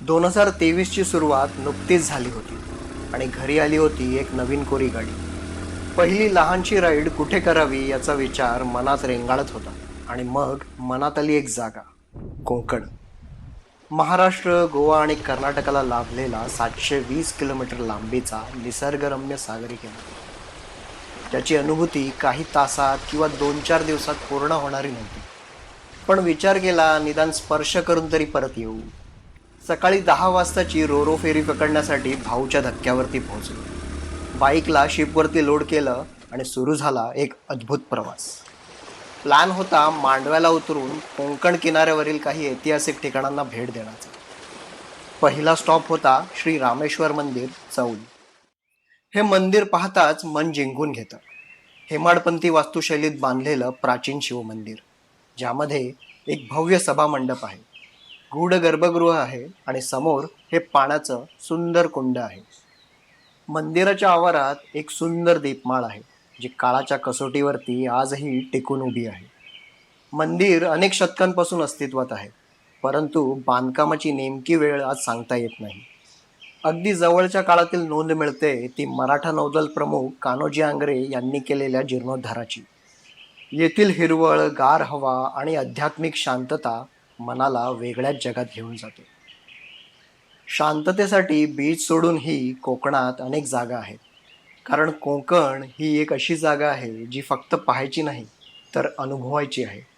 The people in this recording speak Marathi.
दोन हजार तेवीसची सुरुवात नुकतीच झाली होती आणि घरी आली होती एक नवीन कोरी गाडी पहिली लहानशी राईड कुठे करावी याचा विचार मनात रेंगाळत होता आणि मग मनात आली एक जागा कोकण. महाराष्ट्र गोवा आणि कर्नाटकाला लाभलेला सातशे वीस किलोमीटर लांबीचा निसर्गरम्य सागरी किनारा. त्याची अनुभूती काही तासात किंवा दोन चार दिवसात पूर्ण होणारी नव्हती. पण विचार केला निदान स्पर्श करून तरी परत येऊ. सकाळी दहा वाजताची रोरो फेरी पकडण्यासाठी भाऊच्या धक्क्यावरती पोहोचलो. बाईकला शिपवरती लोड केलं आणि सुरू झाला एक अद्भुत प्रवास. प्लॅन होता मांडव्याला उतरून कोंकण किनाऱ्यावरील काही ऐतिहासिक ठिकाणांना भेट देण्याचा. पहिला स्टॉप होता श्री रामेश्वर मंदिर चौल. हे मंदिर पाहताच मन जिंकून घेतं. हेमाडपंथी वास्तुशैलीत बांधलेलं प्राचीन शिवमंदिर ज्यामध्ये एक भव्य सभा मंडप आहे. गूढ गर्भगृह आहे आणि समोर हे पाण्याचं सुंदर कुंड आहे. मंदिराच्या आवारात एक सुंदर दीपमाळ आहे जी काळाच्या कसोटीवरती आजही टिकून उभी आहे. मंदिर अनेक शतकांपासून अस्तित्वात आहे परंतु बांधकामाची नेमकी वेळ आज सांगता येत नाही. अगदी जवळच्या काळातील नोंद मिळते ती मराठा नौदल प्रमुख कान्होजी आंग्रे यांनी केलेल्या जीर्णोद्धाराची. येथील हिरवळ गार हवा आणि आध्यात्मिक शांतता मनाला वेगळ्याच जगात घेऊन जाते. शांततेसाठी बीच सोडूनही कोकणात अनेक जागा आहेत. कारण कोकण ही एक अशी जागा आहे जी फक्त पाहायची नाही तर अनुभवायची आहे.